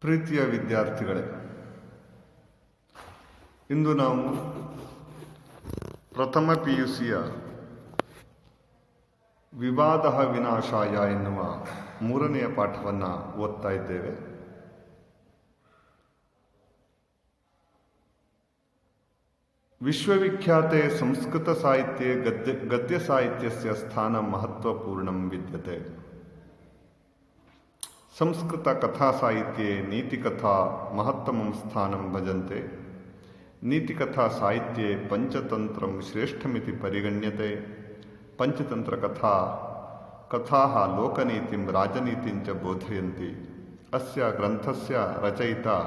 ಪ್ರೀತಿಯ ವಿದ್ಯಾರ್ಥಿಗಳೇ, ಇಂದು ನಾವು ಪ್ರಥಮ ಪಿ ಯು ಸಿಯ ವಿವಾದ ವಿನಾಶಾಯ ಎನ್ನುವ ಮೂರನೆಯ ಪಾಠವನ್ನು ಓದ್ತಾ ಇದ್ದೇವೆ. ವಿಶ್ವವಿಖ್ಯಾತೆ ಸಂಸ್ಕೃತ ಸಾಹಿತ್ಯ ಗದ್ಯ ಗದ್ಯ ಸಾಹಿತ್ಯಸ್ಯ ಸ್ಥಾನ ಮಹತ್ವಪೂರ್ಣಂ ವಿದ್ಯತೆ. ಸಂಸ್ಕೃತ ಕಥಾ ಸಾಹಿತ್ಯೆ ನೀತಿಕಥಾ ಮಹತ್ತಮಂ ಸ್ಥಾನಂ ಭಜಂತೆ ನೀತಿಕಥಾ ಸಾಹಿತ್ಯೆ ಪಂಚತಂತ್ರಂ ಶ್ರೇಷ್ಠಮಿತಿ ಪರಿಗಣ್ಯತೆ ಪಂಚತಂತ್ರ ಕಥಾ ಕಥಾ ಲೋಕನೀತಿಂ ರಾಜನೀತಿಂಚ ಬೋಧಯಂತಿ ಅಸ್ಯ ಗ್ರಂಥಸ್ಯ ರಚಯಿತಾ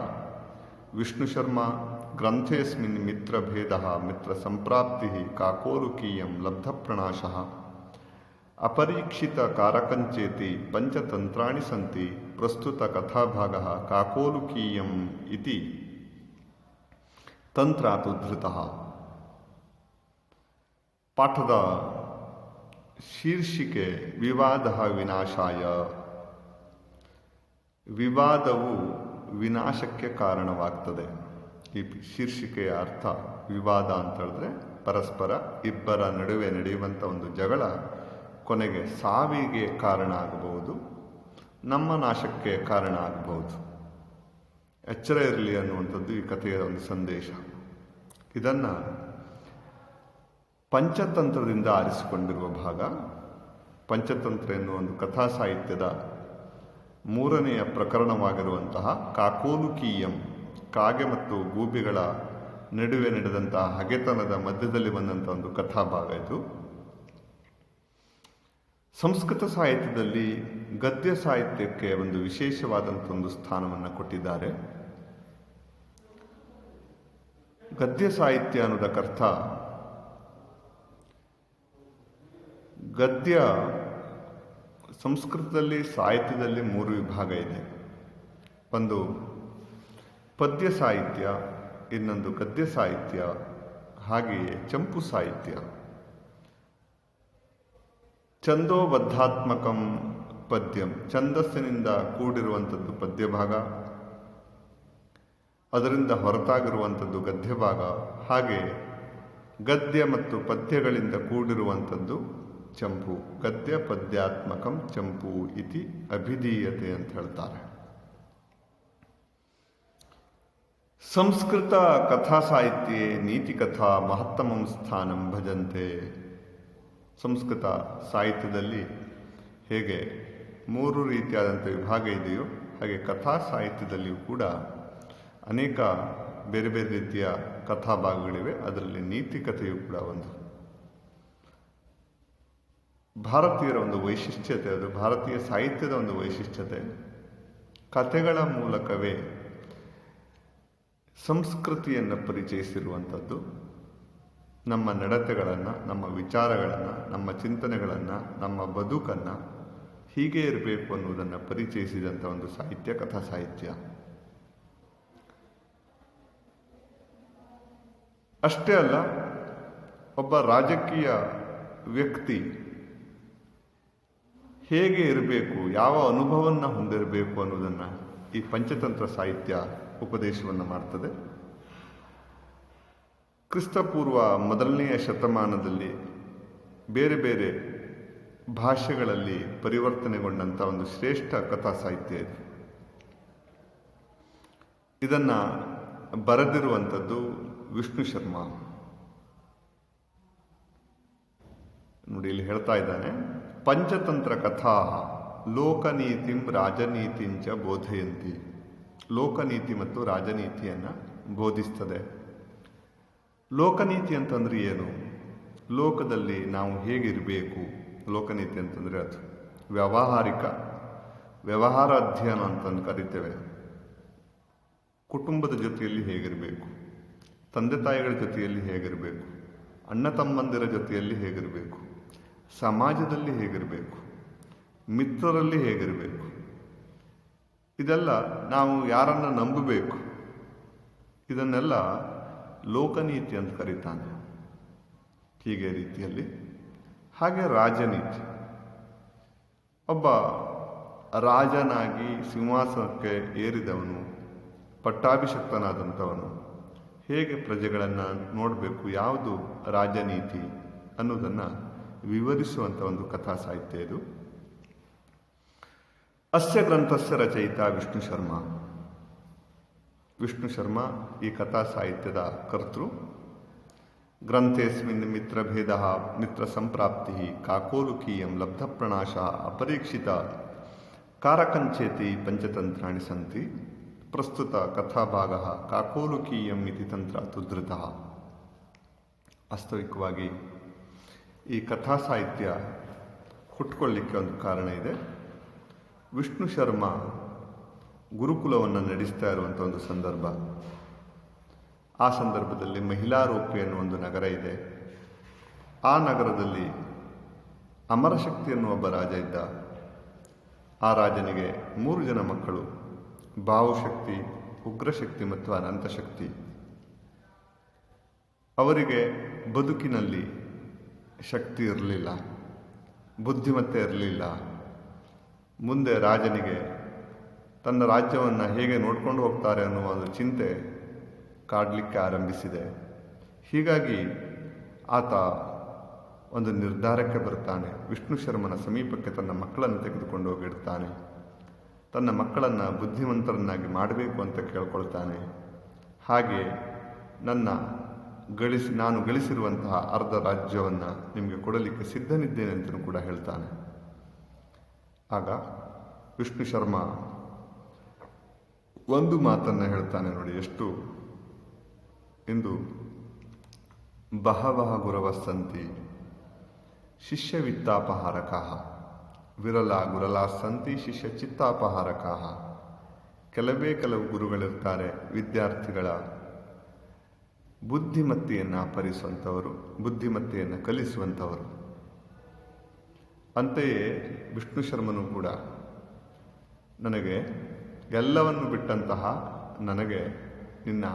ವಿಷ್ಣುಶರ್ಮಾ ಗ್ರಂಥೇಸ್ಮಿನ್ ಮಿತ್ರಭೇದಃ ಮಿತ್ರಸಂಪ್ರಾಪ್ತಿः ಕಾರಕಂಚೇತಿ ಪಂಚತಂತ್ರಾಣಿ ಸಂತಿ ಪ್ರಸ್ತುತ ಕಥಾಭಾಗ ಕಾಕೋಲುಕೀಯಂ ಇತಿ. ತಂತ್ರಾತ್ ಉದ್ಧೃತ ಪಾಠದ ಶೀರ್ಷಿಕೆ ವಿವಾದ ವಿನಾಶಾಯ. ವಿವಾದವು ವಿನಾಶಕ್ಕೆ ಕಾರಣವಾಗ್ತದೆ. ಈ ಶೀರ್ಷಿಕೆಯ ಅರ್ಥ ವಿವಾದ ಅಂತ ಹೇಳಿದ್ರೆ ಪರಸ್ಪರ ಇಬ್ಬರ ನಡುವೆ ನಡೆಯುವಂಥ ಒಂದು ಜಗಳ ಕೊನೆಗೆ ಸಾವಿಗೆ ಕಾರಣ ಆಗಬಹುದು, ನಮ್ಮ ನಾಶಕ್ಕೆ ಕಾರಣ ಆಗಬಹುದು. ಎಚ್ಚರ ಇರಲಿ ಅನ್ನುವಂಥದ್ದು ಈ ಕಥೆಯ ಒಂದು ಸಂದೇಶ. ಇದನ್ನು ಪಂಚತಂತ್ರದಿಂದ ಆರಿಸಿಕೊಂಡಿರುವ ಭಾಗ, ಪಂಚತಂತ್ರ ಎನ್ನುವ ಒಂದು ಕಥಾ ಸಾಹಿತ್ಯದ ಮೂರನೆಯ ಪ್ರಕರಣವಾಗಿರುವಂತಹ ಕಾಕೋಲುಕೀಯಂ, ಕಾಗೆ ಮತ್ತು ಗೂಬಿಗಳ ನಡುವೆ ನಡೆದಂತಹ ಹಗೆತನದ ಮಧ್ಯದಲ್ಲಿ ಬಂದಂಥ ಒಂದು ಕಥಾಭಾಗ ಇದು. ಸಂಸ್ಕೃತ ಸಾಹಿತ್ಯದಲ್ಲಿ ಗದ್ಯ ಸಾಹಿತ್ಯಕ್ಕೆ ಒಂದು ವಿಶೇಷವಾದಂಥ ಒಂದು ಸ್ಥಾನವನ್ನು ಕೊಟ್ಟಿದ್ದಾರೆ. ಗದ್ಯ ಸಾಹಿತ್ಯ ಅನ್ನೋದಕ್ಕರ್ಥ ಗದ್ಯ ಸಂಸ್ಕೃತದಲ್ಲಿ, ಸಾಹಿತ್ಯದಲ್ಲಿ ಮೂರು ವಿಭಾಗ ಇದೆ. ಒಂದು, ಪದ್ಯ ಸಾಹಿತ್ಯ, ಇನ್ನೊಂದು ಗದ್ಯ ಸಾಹಿತ್ಯ, ಹಾಗೆಯೇ ಚಂಪು ಸಾಹಿತ್ಯ. ಛಂದೋಬದ್ಧಾತ್ಮಕಂ ಪದ್ಯಂ. ಛಂದಸ್ಸಿನಿಂದ ಕೂಡಿರುವಂಥದ್ದು ಪದ್ಯಭಾಗ. ಅದರಿಂದ ಹೊರತಾಗಿರುವಂಥದ್ದು ಗದ್ಯಭಾಗ. ಹಾಗೆ ಗದ್ಯ ಮತ್ತು ಪದ್ಯಗಳಿಂದ ಕೂಡಿರುವಂಥದ್ದು ಚಂಪು. ಗದ್ಯ ಪದ್ಯಾತ್ಮಕಂ ಚಂಪು ಇತಿ ಅಭಿಧೀಯತೆ ಅಂತ ಹೇಳ್ತಾರೆ. ಸಂಸ್ಕೃತ ಕಥಾ ಸಾಹಿತ್ಯೆ ನೀತಿಕಥಾ ಮಹತ್ತಮಂ ಸ್ಥಾನಂ ಭಜಂತೆ. ಸಂಸ್ಕೃತ ಸಾಹಿತ್ಯದಲ್ಲಿ ಹೇಗೆ ಮೂರು ರೀತಿಯಾದಂಥ ವಿಭಾಗ ಇದೆಯೋ ಹಾಗೆ ಕಥಾ ಸಾಹಿತ್ಯದಲ್ಲಿಯೂ ಕೂಡ ಅನೇಕ ಬೇರೆ ಬೇರೆ ರೀತಿಯ ಕಥಾ ಭಾಗಗಳಿವೆ. ಅದರಲ್ಲಿ ನೀತಿ ಕಥೆಯೂ ಕೂಡ ಒಂದು. ಭಾರತೀಯರ ಒಂದು ವೈಶಿಷ್ಟ್ಯತೆ, ಅದು ಭಾರತೀಯ ಸಾಹಿತ್ಯದ ಒಂದು ವೈಶಿಷ್ಟ್ಯತೆ. ಕಥೆಗಳ ಮೂಲಕವೇ ಸಂಸ್ಕೃತಿಯನ್ನು ಪರಿಚಯಿಸಿರುವಂಥದ್ದು. ನಮ್ಮ ನಡತೆಗಳನ್ನು, ನಮ್ಮ ವಿಚಾರಗಳನ್ನು, ನಮ್ಮ ಚಿಂತನೆಗಳನ್ನು, ನಮ್ಮ ಬದುಕನ್ನು ಹೀಗೆ ಇರಬೇಕು ಅನ್ನುವುದನ್ನು ಪರಿಚಯಿಸಿದಂಥ ಒಂದು ಸಾಹಿತ್ಯ, ಕಥಾ ಸಾಹಿತ್ಯ. ಅಷ್ಟೇ ಅಲ್ಲ, ಒಬ್ಬ ರಾಜಕೀಯ ವ್ಯಕ್ತಿ ಹೇಗೆ ಇರಬೇಕು, ಯಾವ ಅನುಭವವನ್ನು ಹೊಂದಿರಬೇಕು ಅನ್ನೋದನ್ನು ಈ ಪಂಚತಂತ್ರ ಸಾಹಿತ್ಯ ಉಪದೇಶವನ್ನು ಮಾಡ್ತದೆ. ಕ್ರಿಸ್ತಪೂರ್ವ ಮೊದಲನೆಯ ಶತಮಾನದಲ್ಲಿ ಬೇರೆ ಬೇರೆ ಭಾಷೆಗಳಲ್ಲಿ ಪರಿವರ್ತನೆಗೊಂಡಂಥ ಒಂದು ಶ್ರೇಷ್ಠ ಕಥಾ ಸಾಹಿತ್ಯ ಇದೆ. ಇದನ್ನು ಬರೆದಿರುವಂಥದ್ದು ವಿಷ್ಣು ಶರ್ಮಾ. ನೋಡಿ, ಇಲ್ಲಿ ಹೇಳ್ತಾ ಇದ್ದಾನೆ, ಪಂಚತಂತ್ರ ಕಥಾ ಲೋಕನೀತಿಂ ರಾಜನೀತಿಂಚ ಬೋಧಯಂತಿ. ಲೋಕನೀತಿ ಮತ್ತು ರಾಜನೀತಿಯನ್ನು ಬೋಧಿಸ್ತದೆ. ಲೋಕನೀತಿ ಅಂತಂದ್ರೆ ಏನು? ಲೋಕದಲ್ಲಿ ನಾವು ಹೇಗಿರಬೇಕು? ಲೋಕನೀತಿ ಅಂತಂದರೆ ಅದು ವ್ಯಾವಹಾರಿಕ, ವ್ಯವಹಾರ ಅಧ್ಯಯನ ಅಂತಂದು ಕರಿತೇವೆ. ಕುಟುಂಬದ ಜೊತೆಯಲ್ಲಿ ಹೇಗಿರಬೇಕು? ತಂದೆ ತಾಯಿಗಳ ಜೊತೆಯಲ್ಲಿ ಹೇಗಿರಬೇಕು? ಅಣ್ಣ ತಮ್ಮಂದಿರ ಜೊತೆಯಲ್ಲಿ ಹೇಗಿರಬೇಕು? ಸಮಾಜದಲ್ಲಿ ಹೇಗಿರಬೇಕು? ಮಿತ್ರರಲ್ಲಿ ಹೇಗಿರಬೇಕು? ಇದೆಲ್ಲ ನಾವು ಯಾರನ್ನು ನಂಬಬೇಕು? ಇದನ್ನೆಲ್ಲ ಲೋಕನೀತಿ ಅಂತ ಕರೀತಾನೆ. ಹೀಗೆ ರೀತಿಯಲ್ಲಿ. ಹಾಗೆ ರಾಜನೀತಿ. ಒಬ್ಬ ರಾಜನಾಗಿ ಸಿಂಹಾಸನಕ್ಕೆ ಏರಿದವನು, ಪಟ್ಟಾಭಿಷಕ್ತನಾದಂಥವನು, ಹೇಗೆ ಪ್ರಜೆಗಳನ್ನು ನೋಡಬೇಕು, ಯಾವುದು ರಾಜನೀತಿ ಅನ್ನೋದನ್ನು ವಿವರಿಸುವಂಥ ಒಂದು ಕಥಾ ಸಾಹಿತ್ಯ ಇದು. ಅಸ್ಯ ಗ್ರಂಥಸ್ಯ ರಚಯಿತ ವಿಷ್ಣು ಶರ್ಮಾ. ವಿಷ್ಣು ಶರ್ಮಾ ಈ ಕಥಾ ಸಾಹಿತ್ಯದ ಕರ್ತೃ. ಗ್ರಂಥೇಸ್ಮಿನ್ ಮಿತ್ರಭೇದ ಮಿತ್ರ ಸಂಪ್ರಾಪ್ತಿ ಕಾಕೋಲುಕೀಯಂ ಲಬ್ಧಪ್ರಣಾಶ ಅಪರೀಕ್ಷಿತ ಕಾರಕಂಚೇತಿ ಪಂಚತಂತ್ರಾಣಿ ಸಂತಿ ಪ್ರಸ್ತುತ ಕಥಾಭಾಗ ಕಾಕೋಲುಕೀಯಂ ಇತಿ ತಂತ್ರ ತುಧೃತ ವಾಸ್ತವಿಕವಾಗಿ ಈ ಕಥಾ ಸಾಹಿತ್ಯ ಹುಟ್ಕೊಳ್ಳಿಕ್ಕೆ ಒಂದು ಕಾರಣ ಇದೆ. ವಿಷ್ಣು ಶರ್ಮಾ ಗುರುಕುಲವನ್ನು ನಡೆಸ್ತಾ ಇರುವಂಥ ಒಂದು ಸಂದರ್ಭ. ಆ ಸಂದರ್ಭದಲ್ಲಿ ಮಹಿಳಾರೋಪಿ ಅನ್ನೋ ಒಂದು ನಗರ ಇದೆ. ಆ ನಗರದಲ್ಲಿ ಅಮರಶಕ್ತಿ ಅನ್ನುವ ಒಬ್ಬ ರಾಜ ಇದ್ದ. ಆ ರಾಜನಿಗೆ ಮೂರು ಜನ ಮಕ್ಕಳು, ಭಾವುಶಕ್ತಿ, ಉಗ್ರಶಕ್ತಿ ಮತ್ತು ಅನಂತಶಕ್ತಿ ಅವರಿಗೆ ಬದುಕಿನಲ್ಲಿ ಶಕ್ತಿ ಇರಲಿಲ್ಲ, ಬುದ್ಧಿಮತ್ತೆ ಇರಲಿಲ್ಲ. ಮುಂದೆ ರಾಜನಿಗೆ ತನ್ನ ರಾಜ್ಯವನ್ನು ಹೇಗೆ ನೋಡ್ಕೊಂಡು ಹೋಗ್ತಾರೆ ಅನ್ನುವ ಒಂದು ಚಿಂತೆ ಕಾಡಲಿಕ್ಕೆ ಆರಂಭಿಸಿದೆ. ಹೀಗಾಗಿ ಆತ ಒಂದು ನಿರ್ಧಾರಕ್ಕೆ ಬರ್ತಾನೆ. ವಿಷ್ಣು ಶರ್ಮನ ಸಮೀಪಕ್ಕೆ ತನ್ನ ಮಕ್ಕಳನ್ನು ತೆಗೆದುಕೊಂಡು ಹೋಗಿಡ್ತಾನೆ. ತನ್ನ ಮಕ್ಕಳನ್ನು ಬುದ್ಧಿವಂತರನ್ನಾಗಿ ಮಾಡಬೇಕು ಅಂತ ಕೇಳ್ಕೊಳ್ತಾನೆ. ಹಾಗೆ ನನ್ನ ಗಳಿಸಿ, ನಾನು ಗಳಿಸಿರುವಂತಹ ಅರ್ಧ ರಾಜ್ಯವನ್ನು ನಿಮಗೆ ಕೊಡಲಿಕ್ಕೆ ಸಿದ್ಧನಿದ್ದೇನೆ ಅಂತಲೂ ಕೂಡ ಹೇಳ್ತಾನೆ. ಆಗ ವಿಷ್ಣು ಶರ್ಮಾ ಒಂದು ಮಾತನ್ನು ಹೇಳ್ತಾನೆ ನೋಡಿ, ಎಷ್ಟು? ಎಂದು ಬಹವಹ ಗುರವಸ್ಸಂತಿ ಶಿಷ್ಯವಿತ್ತಾಪಹಾರಕಾಹ ವಿರಲ ಗುರಲ ಸಂತಿ ಶಿಷ್ಯ ಚಿತ್ತಾಪಹಾರಕ. ಕೆಲವೇ ಕೆಲವು ಗುರುಗಳಿರ್ತಾರೆ, ವಿದ್ಯಾರ್ಥಿಗಳ ಬುದ್ಧಿಮತ್ತೆಯನ್ನು ಅಪರಿಸುವಂಥವರು ಬುದ್ಧಿಮತ್ತೆಯನ್ನು ಕಲಿಸುವಂಥವರು. ಅಂತೆಯೇ ವಿಷ್ಣು ಶರ್ಮನು ಕೂಡ ನನಗೆ ಎಲ್ಲವನ್ನು ಬಿಟ್ಟಂತಹ ನನಗೆ ನಿನ್ನ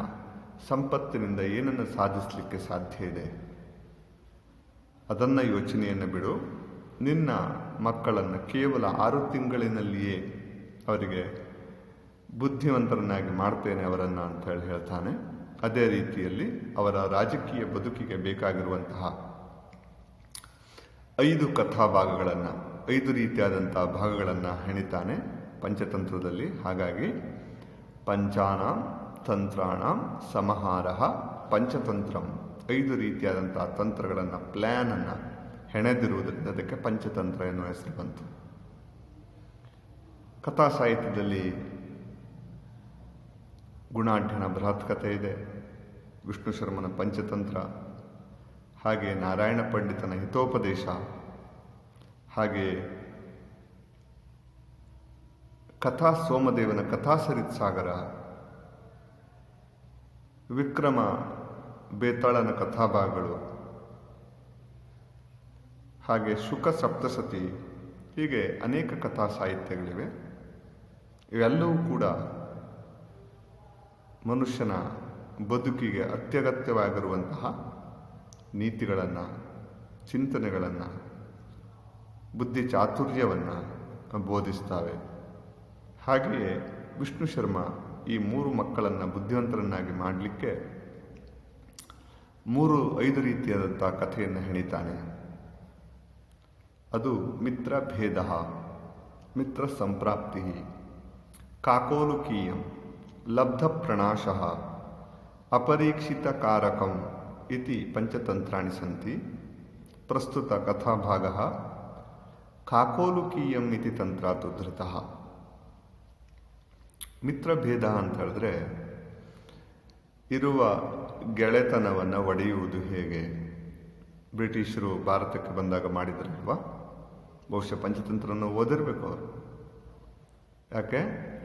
ಸಂಪತ್ತಿನಿಂದ ಏನನ್ನು ಸಾಧಿಸಲಿಕ್ಕೆ ಸಾಧ್ಯ ಇದೆ? ಅದನ್ನು ಯೋಚನೆಯನ್ನು ಬಿಡು. ನಿನ್ನ ಮಕ್ಕಳನ್ನು ಕೇವಲ ಆರು ತಿಂಗಳಿನಲ್ಲಿಯೇ ಅವರಿಗೆ ಬುದ್ಧಿವಂತರನ್ನಾಗಿ ಮಾಡ್ತೇನೆ ಅವರನ್ನು ಅಂತ ಹೇಳಿ ಹೇಳ್ತಾನೆ. ಅದೇ ರೀತಿಯಲ್ಲಿ ಅವರ ರಾಜಕೀಯ ಬದುಕಿಗೆ ಬೇಕಾಗಿರುವಂತಹ ಐದು ಕಥಾ ಭಾಗಗಳನ್ನು ಐದು ರೀತಿಯಾದಂಥ ಭಾಗಗಳನ್ನು ಹೆಣಿತಾನೆ. ಪಂಚತಂತ್ರದಲ್ಲಿ. ಹಾಗಾಗಿ ಪಂಚಾನ ತಂತ್ರಾಣ ಸಮಹಾರ ಪಂಚತಂತ್ರಂ. ಐದು ರೀತಿಯಾದಂಥ ತಂತ್ರಗಳನ್ನು ಪ್ಲ್ಯಾನನ್ನು ಹೆಣೆದಿರುವುದರಿಂದ ಅದಕ್ಕೆ ಪಂಚತಂತ್ರ ಎನ್ನುವ ಹೆಸರು ಬಂತು. ಕಥಾ ಸಾಹಿತ್ಯದಲ್ಲಿ ಗುಣಾಢ್ಯನ ಬೃಹತ್ ಕಥೆ ಇದೆ. ವಿಷ್ಣು ಶರ್ಮನ ಪಂಚತಂತ್ರ, ಹಾಗೆ ನಾರಾಯಣ ಪಂಡಿತನ ಹಿತೋಪದೇಶ, ಹಾಗೆ ಕಥಾ ಸೋಮದೇವನ ಕಥಾಸರಿತ್ ಸಾಗರ, ವಿಕ್ರಮ ಬೇತಾಳನ ಕಥಾಭಾಗಗಳು ಹಾಗೆ ಶುಕ ಸಪ್ತಸತಿ, ಹೀಗೆ ಅನೇಕ ಕಥಾ ಸಾಹಿತ್ಯಗಳಿವೆ. ಇವೆಲ್ಲವೂ ಕೂಡ ಮನುಷ್ಯನ ಬದುಕಿಗೆ ಅತ್ಯಗತ್ಯವಾಗಿರುವಂತಹ ನೀತಿಗಳನ್ನು, ಚಿಂತನೆಗಳನ್ನು, ಬುದ್ಧಿ ಚಾತುರ್ಯವನ್ನು ಬೋಧಿಸ್ತವೆ. ಹಾಗೆಯೇ ವಿಷ್ಣು ಶರ್ಮ ಈ ಮೂರು ಮಕ್ಕಳನ್ನು ಬುದ್ಧಿವಂತರನ್ನಾಗಿ ಮಾಡಲಿಕ್ಕೆ ಮೂರು ಐದು ರೀತಿಯಾದಂಥ ಕಥೆಯನ್ನು ಹೆಣಿತಾನೆ ಅದು ಮಿತ್ರ ಭೇದ, ಮಿತ್ರ ಸಂಪ್ರಾಪ್ತಿ ಕಾಕೋಲುಕೀಯಂ ಲಬ್ಧ ಪ್ರಣಾಶಃ, ಅಪರೀಕ್ಷಿತ ಕಾರಕಂ ಇತಿ ಪಂಚತಂತ್ರಾಣಿ ಸಂತಿ, ಪ್ರಸ್ತುತ ಕಥಾಭಾಗ ಕಾಕೋಲುಕೀಯಂ ಇತಿ ತಂತ್ರ ಧೃತಃ. ಮಿತ್ರಭೇದ ಅಂತ ಹೇಳಿದ್ರೆ ಇರುವ ಗೆಳೆತನವನ್ನು ಒಡೆಯುವುದು ಹೇಗೆ? ಬ್ರಿಟಿಷರು ಭಾರತಕ್ಕೆ ಬಂದಾಗ ಮಾಡಿದ್ರಲ್ವಾ? ಬಹುಶಃ ಪಂಚತಂತ್ರವನ್ನು ಓದಿರಬೇಕು ಅವರು. ಯಾಕೆ?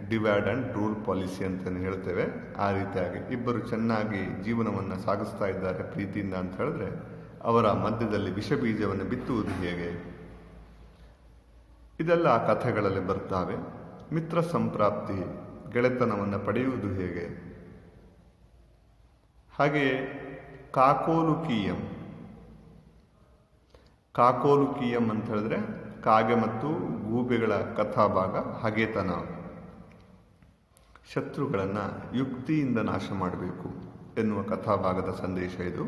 ಡಿವೈಡ್ ಆ್ಯಂಡ್ ರೂಲ್ ಪಾಲಿಸಿ ಅಂತಲೇ ಹೇಳ್ತೇವೆ. ಆ ರೀತಿಯಾಗಿ ಇಬ್ಬರು ಚೆನ್ನಾಗಿ ಜೀವನವನ್ನು ಸಾಗಿಸ್ತಾ ಇದ್ದಾರೆ ಪ್ರೀತಿಯಿಂದ ಅಂತ ಹೇಳಿದ್ರೆ ಅವರ ಮಧ್ಯದಲ್ಲಿ ವಿಷ ಬೀಜವನ್ನು ಬಿತ್ತುವುದು ಹೇಗೆ? ಇದೆಲ್ಲ ಆ ಕಥೆಗಳಲ್ಲಿ ಬರ್ತಾವೆ. ಮಿತ್ರ ಸಂಪ್ರಾಪ್ತಿ ಗೆಳೆತನವನ್ನು ಪಡೆಯುವುದು ಹೇಗೆ? ಹಾಗೆಯೇ ಕಾಕೋಲುಕೀಯಂ. ಕಾಕೋಲುಕೀಯಂ ಅಂತ ಹೇಳಿದ್ರೆ ಕಾಗೆ ಮತ್ತು ಗೂಬೆಗಳ ಕಥಾಭಾಗ, ಹಗೆತನ. ಶತ್ರುಗಳನ್ನು ಯುಕ್ತಿಯಿಂದ ನಾಶ ಮಾಡಬೇಕು ಎನ್ನುವ ಕಥಾಭಾಗದ ಸಂದೇಶ ಇದು.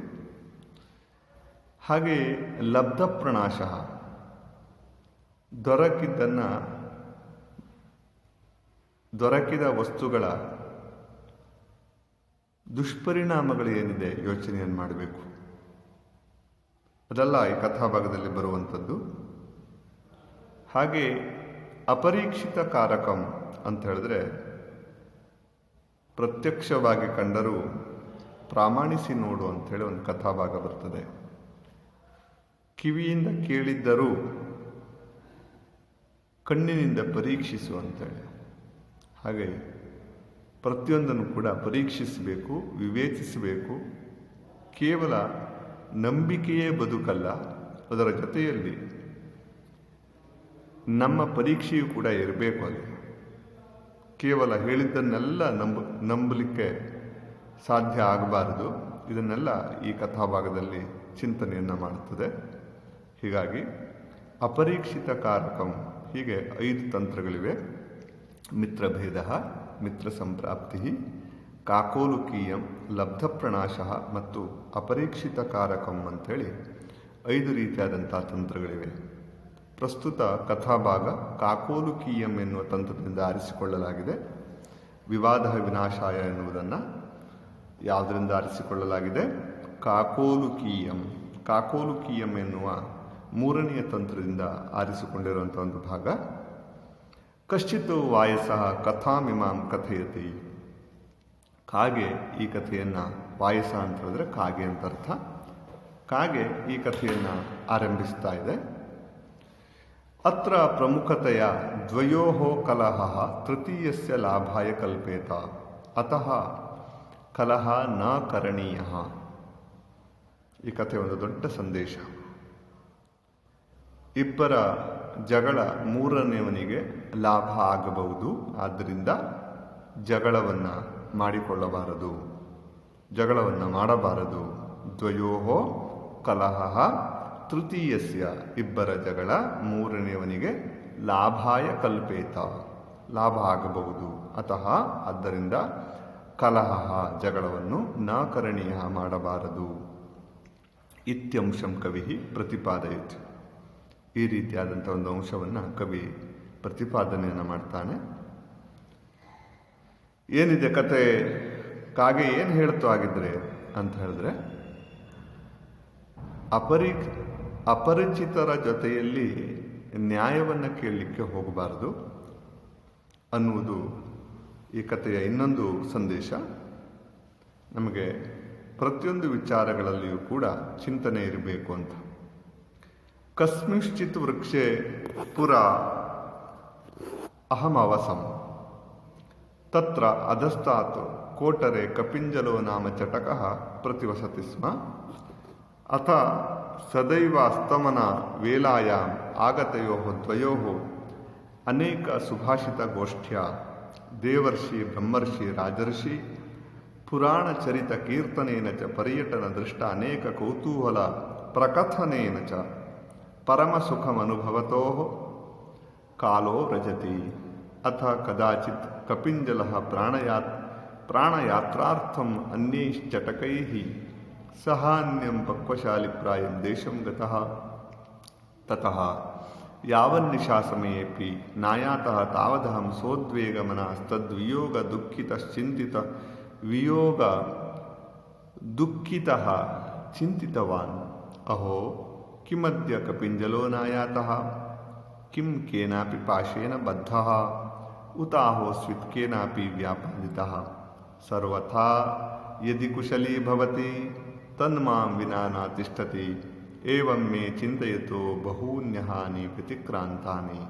ಹಾಗೆ ಲಬ್ಧ ಪ್ರಣಾಶ ದೊರಕಿದ್ದನ್ನು ದೊರಕಿದ ವಸ್ತುಗಳ ದುಷ್ಪರಿಣಾಮಗಳು ಏನಿದೆ ಯೋಚನೆಯನ್ನು ಮಾಡಬೇಕು. ಅದೆಲ್ಲ ಈ ಕಥಾಭಾಗದಲ್ಲಿ ಬರುವಂಥದ್ದು. ಹಾಗೆ ಅಪರೀಕ್ಷಿತ ಕಾರಕಂ ಅಂತ ಹೇಳಿದ್ರೆ ಪ್ರತ್ಯಕ್ಷವಾಗಿ ಕಂಡರೂ ಪ್ರಾಮಾಣಿಸಿ ನೋಡು ಅಂಥೇಳಿ ಒಂದು ಕಥಾಭಾಗ ಬರ್ತದೆ. ಕಿವಿಯಿಂದ ಕೇಳಿದ್ದರೂ ಕಣ್ಣಿನಿಂದ ಪರೀಕ್ಷಿಸು ಅಂತೇಳಿ ಹಾಗೆ ಪ್ರತಿಯೊಂದನ್ನು ಕೂಡ ಪರೀಕ್ಷಿಸಬೇಕು, ವಿವೇಚಿಸಬೇಕು. ಕೇವಲ ನಂಬಿಕೆಯೇ ಬದುಕಲ್ಲ, ಅದರ ಜೊತೆಯಲ್ಲಿ ನಮ್ಮ ಪರೀಕ್ಷೆಯೂ ಕೂಡ ಇರಬೇಕು ಅಲ್ಲಿ ಕೇವಲ ಹೇಳಿದ್ದನ್ನೆಲ್ಲ ನಂಬ, ನಂಬಲಿಕ್ಕೆ ಸಾಧ್ಯ ಆಗಬಾರದು. ಇದನ್ನೆಲ್ಲ ಈ ಕಥಾಭಾಗದಲ್ಲಿ ಚಿಂತನೆಯನ್ನು ಮಾಡುತ್ತದೆ. ಹೀಗಾಗಿ ಅಪರೀಕ್ಷಿತ ಕಾರಕಂ ಹೀಗೆ ಐದು ತಂತ್ರಗಳಿವೆ. ಮಿತ್ರಭೇದ ಮಿತ್ರ ಸಂಪ್ರಾಪ್ತಿ ಕಾಕೋಲುಕೀಯಂ ಲಬ್ಧಪ್ರಣಾಶಃ ಮತ್ತು ಅಪರೀಕ್ಷಿತ ಕಾರಕಂ ಅಂಥೇಳಿ ಐದು ರೀತಿಯಾದಂಥ ತಂತ್ರಗಳಿವೆ. ಪ್ರಸ್ತುತ ಕಥಾಭಾಗ ಕಾಕೋಲುಕೀಯಂ ಎನ್ನುವ ತಂತ್ರದಿಂದ ಆರಿಸಿಕೊಳ್ಳಲಾಗಿದೆ. ವಿವಾದ ವಿನಾಶಾಯ ಎನ್ನುವುದನ್ನು ಯಾವುದರಿಂದ ಆರಿಸಿಕೊಳ್ಳಲಾಗಿದೆ? ಕಾಕೋಲುಕೀಯಂ. ಕಾಕೋಲುಕೀಯಂ ಎನ್ನುವ ಮೂರನೆಯ ತಂತ್ರದಿಂದ ಆರಿಸಿಕೊಂಡಿರುವಂಥ ಒಂದು ಭಾಗ. ಕಶ್ಚಿತ್ ವಾಯಸಃ ಕಥಾಮಿಮಾಂ ಕಥೆಯತಿ. ಕಾಗೆ ಈ ಕಥೆಯನ್ನು ವಾಯಸ ಅಂತ ಹೇಳಿದ್ರೆ ಕಾಗೆ ಅಂತ ಅರ್ಥ. ಕಾಗೆ ಈ ಕಥೆಯನ್ನು ಆರಂಭಿಸ್ತಾ ಇದೆ. ಅತ್ರ ಪ್ರಮುಖತೆಯ ದ್ವಯೋ ಕಲಹ ತೃತೀಯಸ್ಯ ಲಾಭಾಯ ಕಲ್ಪೇತ. ಅತಃ ಕಲಹ ನ ಕರಣೀಯ. ಈ ಕಥೆ ಒಂದು ದೊಡ್ಡ ಸಂದೇಶ. ಇಬ್ಬರ ಜಗಳ ಮೂರನೆಯವನಿಗೆ ಲಾಭ ಆಗಬಹುದು. ಆದ್ದರಿಂದ ಜಗಳವನ್ನು ಮಾಡಿಕೊಳ್ಳಬಾರದು. ಜಗಳವನ್ನು ಮಾಡಬಾರದು. ದ್ವಯೋ ಕಲಹ. ತೃತೀಯಸ್ಯ ಇಬ್ಬರ ಜಗಳ ಮೂರನೆಯವನಿಗೆ ಲಾಭಾಯ ಕಲ್ಪೇತ. ಲಾಭ ಆಗಬಹುದು. ಅತಃ ಆದ್ದರಿಂದ ಕಲಹ ಜಗಳವನ್ನು ನ ಕರಣೀಯ ಮಾಡಬಾರದು. ಇತ್ಯಂಶಂ ಕವಿ ಪ್ರತಿಪಾದಯಿತು. ಈ ರೀತಿಯಾದಂಥ ಒಂದು ಅಂಶವನ್ನು ಕವಿ ಪ್ರತಿಪಾದನೆಯನ್ನು ಮಾಡ್ತಾನೆ. ಏನಿದೆ ಕತೆ ಕಾಗೆ ಏನು ಹೇಳ್ತು ಆಗಿದ್ರೆ ಅಂತ ಹೇಳಿದ್ರೆ, ಅಪರಿ, ಅಪರಿಚಿತರ ಜೊತೆಯಲ್ಲಿ ನ್ಯಾಯವನ್ನು ಕೇಳಲಿಕ್ಕೆ ಹೋಗಬಾರದು ಅನ್ನುವುದು ಈ ಕಥೆಯ ಇನ್ನೊಂದು ಸಂದೇಶ. ನಮಗೆ ಪ್ರತಿಯೊಂದು ವಿಚಾರಗಳಲ್ಲಿಯೂ ಕೂಡ ಚಿಂತನೆ ಇರಬೇಕು ಅಂತ. ಕಸ್ಮಿಶ್ಚಿತ್ ವೃಕ್ಷೆ ಪುರ ಅಹಮವಸಂ. ತತ್ರ ಅಧಸ್ತಾತ್ ಕೋಟರೆ ಕಪಿಂಜಲೋ ನಾಮ ಚಟಕಃ ಪ್ರತಿವಸತಿ ಸ್ಮ. ಅಥ ಸದೈವ ಅಸ್ತಮನ ವೇಲಾಯಾಂ ಆಗತಯೋ ದ್ವಯೋ ಅನೇಕ ಸುಭಾಷಿತ ಗೋಷ್ಠ್ಯ ದೇವರ್ಷಿ ಬ್ರಹ್ಮರ್ಷಿ ರಾಜರ್ಷಿ ಪುರಾಣ ಚರಿತ ಕೀರ್ತನೇನ ಚ ಪರ್ಯಟನ ದೃಷ್ಟ ಅನೇಕ ಕೌತೂಹಲ ಪ್ರಕಥನೇನ ಚ ಪರಮಸುಖಮನುಭವತೋ ಕಾಲೋ ವ್ರಜತಿ ಅಥ ಕದಾಚಿತ್ ಕಪಿಂಜಲ ಪ್ರಾಣಯಾ ಪ್ರಾಣಯಾತ್ರಾರ್ಥಂ ಅನ್ಯೈಶ್ಚಟಕೈ ಸಹಾನ್ಯಂ ಪಕ್ವಶಾಲಿಪ್ರಾಯಂ ದೇಶಂ ಗತಃ ತತಃ ಯಾವನ್ನಿಶಾಸಮಯೇಪಿ ನಾಯಾತಃ ತಾವದಹಂ ಸೋದ್ವೇಗಮನಸ್ತದ್ವಿಯೋಗ ದುಃಖಿತಶ್ಚಿಂತಿತ ವಿಯೋಗ ದುಃಖಿತಃ ಚಿಂತಿತವಾನ್ ಅಹೋ ಕಿಮದ್ಯ ಕಪಿಂಜಲೋ ನಾಯಾತಃ ಕಿಂ ಕೇನಾಪಿ ಪಾಶೇನ ಬದ್ಧಃ ಉತಾಹೋ ಸ್ವಿತ್ ಕೇನಾಪಿ ವ್ಯಾಪಾದಿತಃ ಸರ್ವಥಾ ಯದಿ ಕುಶಲೀ ಭವತಿ ತನ್ಮಾಂ ವಿನಾ ನ ತಿಷ್ಠತಿ ಏವಂ ಮೇ ಚಿಂತೆಯತೋ ಬಹೂನ್ಯಹಾನಿ ಪ್ರತಿಕ್ರಾಂತಾನಿ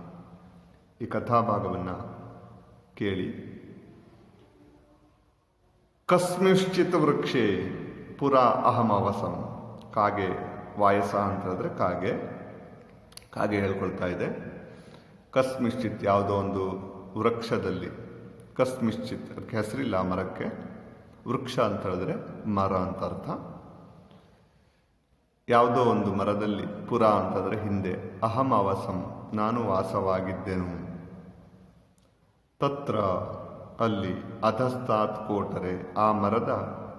ಈ ಕಥಾಭಾಗವನ್ನು ಕೇಳಿ ಕಸ್ಮಿಶ್ಚಿತ್ ವೃಕ್ಷೆ ಪುರ ಅಹಮವಸಂ ಕಾಗೆ ವಾಯಸ ಅಂತ ಹೇಳಿದ್ರೆ ಕಾಗೆ. ಕಾಗೆ ಹೇಳ್ಕೊಳ್ತಾ ಇದೆ. ಕಸ್ಮಿಶ್ಚಿತ್ ಯಾವುದೋ ಒಂದು ವೃಕ್ಷದಲ್ಲಿ. ಕಸ್ಮಿಶ್ಚಿತ್, ಅದಕ್ಕೆ ಹೆಸರಿಲ್ಲ ಮರಕ್ಕೆ. ವೃಕ್ಷ ಅಂತ ಹೇಳಿದ್ರೆ ಮರ ಅಂತ ಅರ್ಥ. ಯಾವುದೋ ಒಂದು ಮರದಲ್ಲಿ ಪುರ ಅಂತಂದರೆ ಹಿಂದೆ. ಅಹಂ ಅವಸಂ, ನಾನು ವಾಸವಾಗಿದ್ದೆನು. ತತ್ರ ಅಲ್ಲಿ ಅಧಸ್ತಾತ್ ಕೋಟರೆ. ಆ ಮರದ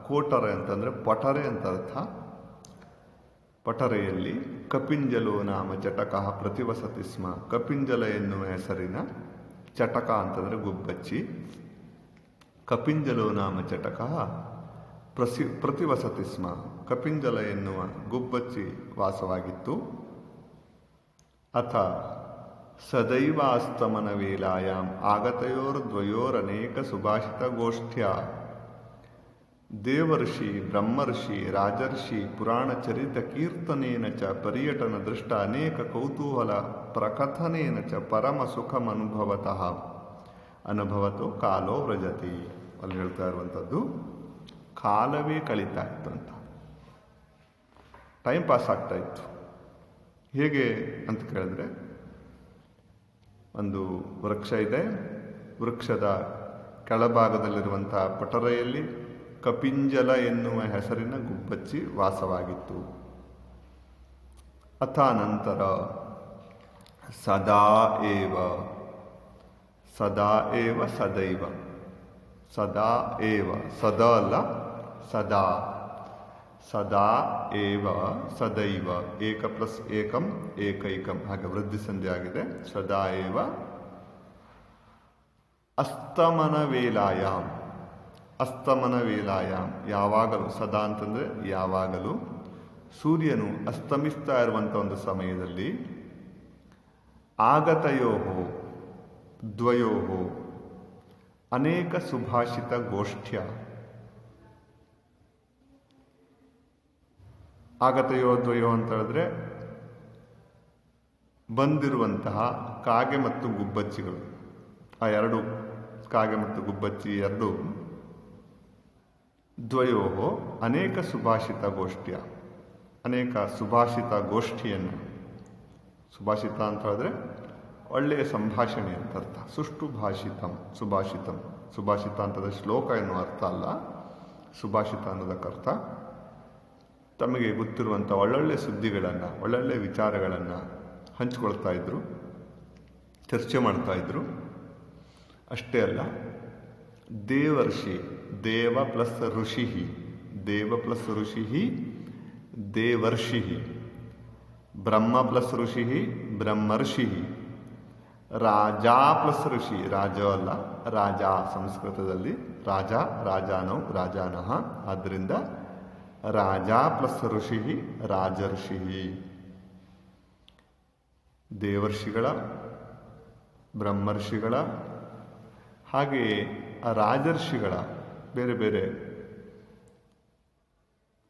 ಕೋಟರೆ ಅಂತಂದರೆ ಪಟರೆ ಅಂತ ಅರ್ಥ. ಪಟರೆಯಲ್ಲಿ ಕಪಿಂಜಲೋ ನಾಮ ಚಟಕ ಪ್ರತಿವಸತಿ ಸ್ಮ. ಕಪಿಂಜಲ ಎನ್ನುವ ಹೆಸರಿನ ಚಟಕ ಅಂತಂದರೆ ಗುಬ್ಬಚ್ಚಿ ಕಪಿಂಜಲೋ ನಾಮ ಚಟಕ ಪ್ರಸಿ, ಪ್ರತಿವಸತಿ ಸ್ಮ. ಕಪಿಂಜಲ ಎನ್ನುವ ಗುಬ್ಬಚ್ಚಿ ವಾಸವಾಗಿತ್ತು. ಅಥ ಸದೈವಾಸ್ತಮನ ವೇಲಾಯಾಮ್ ಆಗತಯೋರ್ದ್ವಯೋರನೇಕ ಸುಭಾಷಿತ ಗೋಷ್ಠ್ಯ ದೇವರ್ಷಿ, ಬ್ರಹ್ಮರ್ಷಿ, ರಾಜರ್ಷಿ ಪುರಾಣ ಚರಿತ ಕೀರ್ತನೇನ ಚ ಪರ್ಯಟನ ದೃಷ್ಟ ಅನೇಕ ಕೌತೂಹಲ ಪ್ರಕಥನೇನ ಚ ಪರಮ ಸುಖಮನುಭವತಃ. ಅನುಭವತೋ ಕಾಲೋ ವ್ರಜತಿ ಅಲ್ಲಿ ಹೇಳ್ತಾ ಇರುವಂಥದ್ದು. ಕಾಲವೇ ಕಳೀತಾ ಇತ್ತು ಅಂತ. ಟೈಮ್ ಪಾಸ್ ಆಗ್ತಾ ಇತ್ತು. ಹೇಗೆ ಅಂತ ಕೇಳಿದ್ರೆ, ಒಂದು ವೃಕ್ಷ ಇದೆ. ವೃಕ್ಷದ ಕೆಳಭಾಗದಲ್ಲಿರುವಂಥ ಪಟರೆಯಲ್ಲಿ ಕಪಿಂಜಲ ಎನ್ನುವ ಹೆಸರಿನ ಗುಬ್ಬಚ್ಚಿ ವಾಸವಾಗಿತ್ತು. ಅಥಾನಂತರ ಸದಾ ಏವ ಸದಾ ಏವ ಸದೈವ, ಸದಾ ಏವ, ಸದಾ ಅಲ್ಲ, ಸದಾ ಸದಾ ಏವ ಸದೈವ, ಏಕ ಪ್ಲಸ್ ಏಕಂ ಏಕೈಕಂ, ಹಾಗೆ ವೃದ್ಧಿ ಸಂಧಿ ಆಗಿದೆ. ಸದಾ ಏವ ಅಸ್ತಮನ ವೇಲಾಯಾಮ್ ಅಸ್ತಮನ ವೇಲಾಯ ಯಾವಾಗಲೂ, ಸದಾ ಅಂತಂದರೆ ಯಾವಾಗಲೂ ಸೂರ್ಯನು ಅಸ್ತಮಿಸ್ತಾ ಇರುವಂಥ ಒಂದು ಸಮಯದಲ್ಲಿ ಆಗತಯೋಹೋ, ದ್ವಯೋಹೋ, ಅನೇಕ ಸುಭಾಷಿತ ಗೋಷ್ಠ್ಯ ಆಗತಯೋ, ದ್ವಯೋ ಅಂತ ಹೇಳಿದ್ರೆ ಬಂದಿರುವಂತಹ ಕಾಗೆ ಮತ್ತು ಗುಬ್ಬಚ್ಚಿಗಳು. ಆ ಎರಡು ಕಾಗೆ ಮತ್ತು ಗುಬ್ಬಚ್ಚಿ ಎರಡು ದ್ವಯೋಹೋ ಅನೇಕ ಸುಭಾಷಿತ ಗೋಷ್ಠಿಯ, ಅನೇಕ ಸುಭಾಷಿತ ಗೋಷ್ಠಿಯನ್ನು. ಸುಭಾಷಿತ ಅಂತ ಹೇಳಿದ್ರೆ ಒಳ್ಳೆಯ ಸಂಭಾಷಣೆ ಅಂತ ಅರ್ಥ. ಸುಷ್ಟು ಭಾಷಿತಂ, ಸುಭಾಷಿತಂ. ಸುಭಾಷಿತ ಅಂತಂದರೆ ಶ್ಲೋಕ ಎನ್ನುವ ಅರ್ಥ ಅಲ್ಲ. ಸುಭಾಷಿತ ಅನ್ನೋದಕ್ಕರ್ಥ ತಮಗೆ ಗೊತ್ತಿರುವಂಥ ಒಳ್ಳೊಳ್ಳೆ ಸುದ್ದಿಗಳನ್ನು, ಒಳ್ಳೊಳ್ಳೆ ವಿಚಾರಗಳನ್ನು ಹಂಚಿಕೊಳ್ತಾ ಇದ್ದರು ಚರ್ಚೆ ಮಾಡ್ತಾ ಇದ್ದರು ಅಷ್ಟೇ ಅಲ್ಲ, ದೇವರ್ಷಿ ದೇವ ಪ್ಲಸ್ ಋಷಿ ದೇವ ಪ್ಲಸ್ ಋಷಿ ದೇವರ್ಷಿ ಬ್ರಹ್ಮ ಪ್ಲಸ್ ಋಷಿ ಬ್ರಹ್ಮರ್ಷಿ ರಾಜ ಪ್ಲಸ್ ಋಷಿ, ರಾಜ ಅಲ್ಲ, ರಾಜ ಸಂಸ್ಕೃತದಲ್ಲಿ, ರಾಜ, ರಾಜಾನೌ, ರಾಜಾನಃ. ಆದ್ದರಿಂದ ರಾಜ ಪ್ಲಸ್ ಋಷಿ ರಾಜರ್ಷಿ ದೇವರ್ಷಿಗಳ, ಬ್ರಹ್ಮರ್ಷಿಗಳ, ಹಾಗೆಯೇ ರಾಜರ್ಷಿಗಳ ಬೇರೆ ಬೇರೆ